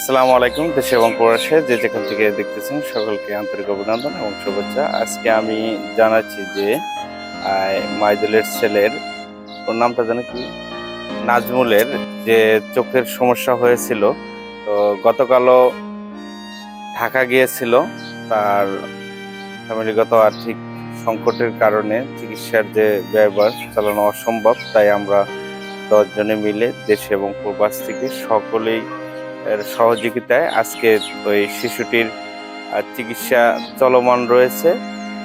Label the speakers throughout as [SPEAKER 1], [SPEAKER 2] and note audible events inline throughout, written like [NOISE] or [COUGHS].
[SPEAKER 1] আসসালামু আলাইকুম, দেশে এবং প্রবাসে যে যেখান থেকে দেখতেছেন সকলকে আন্তরিক অভিনন্দন এবং শুভেচ্ছা। আজকে আমি জানাচ্ছি যে মাইদুলের ছেলের, ওর নামটা জানো কি? নাজমুলের যে চোখের সমস্যা হয়েছিল, তো গতকালও ঢাকা গিয়েছিল। তার ফ্যামিলিগত আর্থিক সংকটের কারণে চিকিৎসার যে ব্যয়ভার চালানো অসম্ভব, তাই আমরা দশজনে মিলে দেশে এবং প্রবাস থেকে সকলেই সহযোগিতায় আজকে ওই শিশুটির চিকিৎসা চলমান রয়েছে।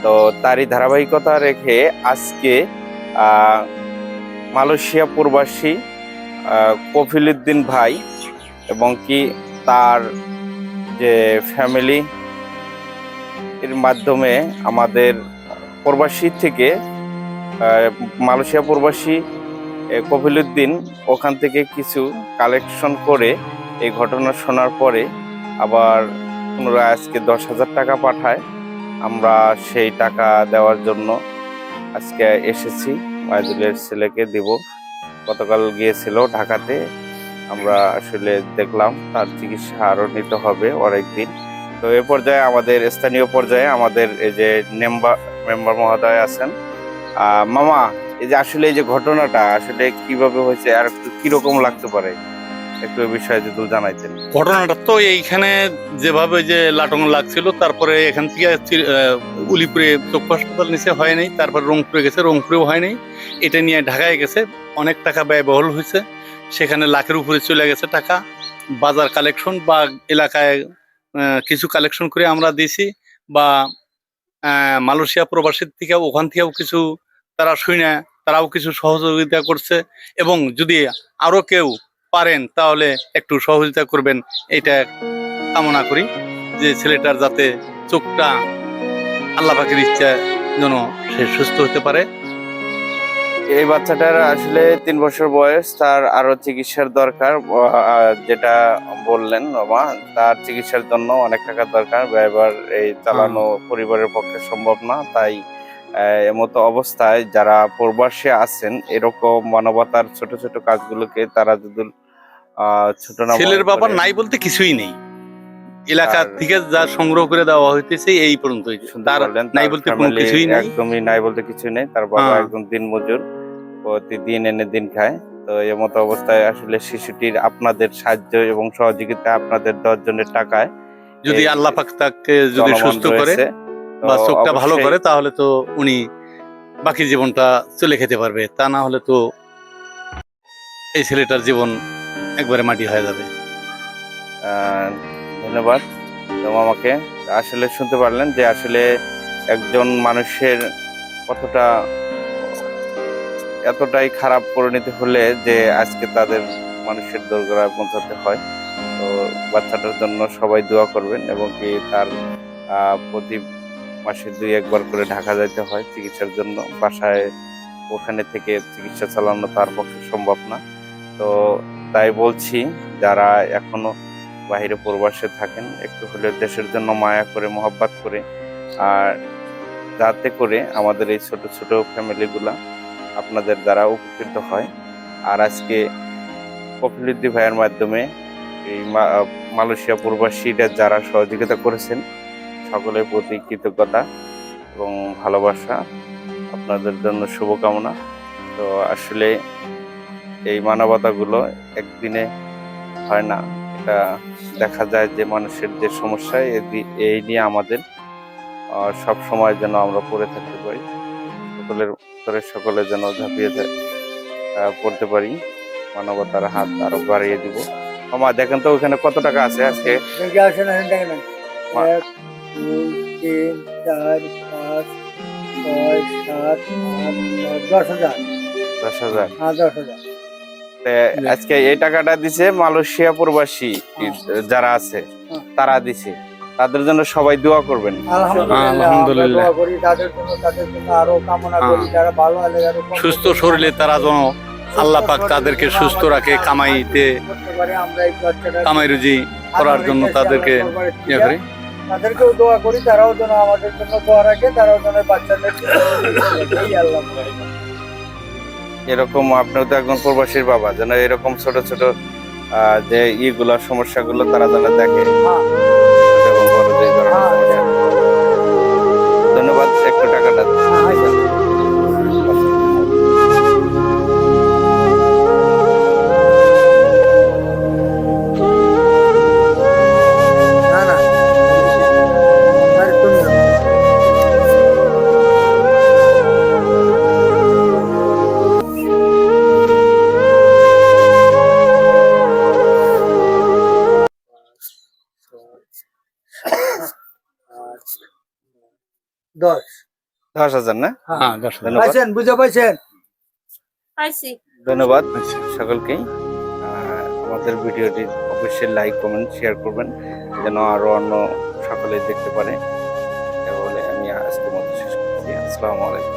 [SPEAKER 1] তো তারই ধারাবাহিকতা রেখে আজকে মালয়েশিয়া প্রবাসী কফিলুদ্দিন ভাই এবং কি তার যে ফ্যামিলি, এর মাধ্যমে আমাদের প্রবাসী থেকে মালয়েশিয়া প্রবাসী কফিলুদ্দিন ওখান থেকে কিছু কালেকশন করে এই ঘটনা শোনার পরে আবার পুনরায় আজকে দশ হাজার টাকা পাঠায়। আমরা সেই টাকা দেওয়ার জন্য আজকে এসেছি। মাইদুলের ছেলেকে দেব। গতকাল গিয়েছিল ঢাকাতে। আমরা আসলে দেখলাম তার চিকিৎসা আরও নিতে হবে অনেকদিন। তো এ পর্যায়ে আমাদের স্থানীয় পর্যায়ে আমাদের এই যে মেম্বার মেম্বার মহোদয় আছেন। মামা, এই যে আসলে এই যে ঘটনাটা, আসলে কীভাবে হয়েছে আর একটু কীরকম লাগতে পারে? একটু বিষয়ে যদি জানাইতেন।
[SPEAKER 2] ঘটনাটা তো এইখানে যেভাবে যে লাটং লাগছিল, তারপরে এখান থেকে উলিপুরে চক্ষু হাসপাতাল নিচে হয় নাই, তারপরে রংপুরে গেছে, রংপুরেও হয় নাই। এটা নিয়ে ঢাকায় গেছে, অনেক টাকা ব্যয়বহুল হয়েছে। সেখানে লাখের উপরে চলে গেছে টাকা। বাজার কালেকশন বা এলাকায় কিছু কালেকশন করে আমরা দিছি বা মালয়েশিয়া প্রবাসীর থেকে ওখান থেকেও কিছু তারা শুনে, তারাও কিছু সহযোগিতা করছে। এবং যদি আরও কেউ পারেন তাহলে একটু সহযোগিতা করবেন। এটা কামনা করি যে ছেলেটার যাতে চোখটা আল্লাহ পাকের ইচ্ছা যেন সে সুস্থ হতে পারে।
[SPEAKER 1] এই বাচ্চাটার আসলে তিন বছর বয়স তার আরও চিকিৎসার দরকার যেটা বললেন মামা তার চিকিৎসার জন্য অনেক টাকার দরকার। ব্যয়বার এই চালানো পরিবারের পক্ষে সম্ভব না তাই এমতো অবস্থায় যারা প্রবাসে আছেন এরকম মানবতার ছোট ছোট কাজগুলোকে তারা যদি
[SPEAKER 2] ছেলের বাবার নাই বলতে কিছুই নেই। এলাকা থেকে যা সংগ্রহ করে দেওয়া হইতেছে এই
[SPEAKER 1] পর্যন্ত
[SPEAKER 2] তার নাই বলতে কোনো কিছুই নেই।
[SPEAKER 1] একদমই নাই বলতে কিছুই নেই। তার বাবা
[SPEAKER 2] হ্যাঁ।
[SPEAKER 1] একদম দিন মজুর প্রতিদিন এনে দিন খায়। তো এমতো অবস্থায় আসলে শিশুটির আপনাদের সাহায্য এবং সহযোগিতা আপনাদের দশ জনের টাকায়
[SPEAKER 2] যদি
[SPEAKER 1] এই
[SPEAKER 2] আল্লাহ পাক তাকে যদি সুস্থ করে বা চোখটা ভালো করে তাহলে তো উনি বাকি জীবনটা চলে খেতে পারবে। তা না হলে তো এই ছেলেটার জীবন একবারে মাটি হয়ে যাবে।
[SPEAKER 1] ধন্যবাদ। আমাকে আসলে শুনতে পারলেন যে আসলে একজন মানুষের কতটা এতটাই খারাপ পরিণতি হলে যে আজকে তাদের মানুষের দোরগোড়ায় পৌঁছাতে হয়। তো বাচ্চাটার জন্য সবাই দোয়া করবেন এবং কি তার প্রতি মাসে দুই একবার করে ঢাকা যাইতে হয় চিকিৎসার জন্য। বাসায় ওখানে থেকে চিকিৎসা চালানো তার পক্ষে সম্ভব না। তো তাই বলছি, যারা এখনও বাইরে প্রবাসে থাকেন, একটু হলে দেশের জন্য মায়া করে, মহব্বত করে, আর যাতে করে আমাদের এই ছোট ছোট ফ্যামিলিগুলা আপনাদের দ্বারা উপকৃত হয়। আর আজকে কপিলুদ্দি ভাইয়ের মাধ্যমে এই মালয়েশিয়া প্রবাসীরা যারা সহযোগিতা করেছেন, সকলের প্রতি কৃতজ্ঞতা এবং ভালোবাসা। আপনাদের জন্য শুভকামনা। তো আসলে এই মানবতাগুলো একদিনে হয় না। এটা দেখা যায় যে মানুষের যে সমস্যা এই নিয়ে আমাদের সব সময় যেন আমরা পড়ে থাকতে পারি। সকলের করে সকলে যেন ঝাঁপিয়ে পড়তে পারি। মানবতার হাত আরও বাড়িয়ে দিব। মামা দেখেন তো ওখানে কত টাকা আছে আজকে। মা-
[SPEAKER 3] তিন চার পাঁচ ছয় সাত আট দশ হাজার।
[SPEAKER 1] দশ হাজার।
[SPEAKER 3] হ্যাঁ দশ হাজার।
[SPEAKER 1] আজকে এই টাকাটা দিছে মালয়েশিয়া প্রবাসী যারা আছে। তারা দিছে তাদের জন্য সবাই দোয়া করবেন
[SPEAKER 3] আলহামদুলিল্লাহ আমরা
[SPEAKER 2] আলহামদুলিল্লাহ।
[SPEAKER 3] দোয়া করি তাদের জন্য তাদের জন্য আরও কামনা। করি যারা ভালো আছে যারা কম
[SPEAKER 2] সুস্থ শরীরে তারা যেন আল্লাহ পাক তাদেরকে সুস্থ রাখে কামাইতে কামাই রুজি করার জন্য তাদেরকে ইয়ে করি
[SPEAKER 3] তাদেরকেও দোয়া করি তারাও যেন আমাদের জন্য দোয়া রাখে তারাও যেন বাচ্চাদের আল্লাহ
[SPEAKER 1] এরকম আপনিও তো একজন প্রবাসীর বাবা, যেন এরকম ছোট ছোট যে ইগুলা সমস্যাগুলো তারা যেন দেখে। ধন্যবাদ, একটু টাকাটা [COUGHS]
[SPEAKER 3] দশ।
[SPEAKER 1] দশ হাজার না?
[SPEAKER 2] হ্যাঁ। দশ হাজার।
[SPEAKER 1] ধন্যবাদ।
[SPEAKER 3] পাইছেন বুঝে পাইছেন?
[SPEAKER 4] পাইছি।
[SPEAKER 1] ধন্যবাদ সকলকেই। আহ, আমাদের ভিডিওটি অবশ্যই লাইক কমেন্ট শেয়ার করবেন যেন আরও অন্য সকলে দেখতে পারে। বলে আমি আজকের মতো শেষ করছি। আসসালামু আলাইকুম।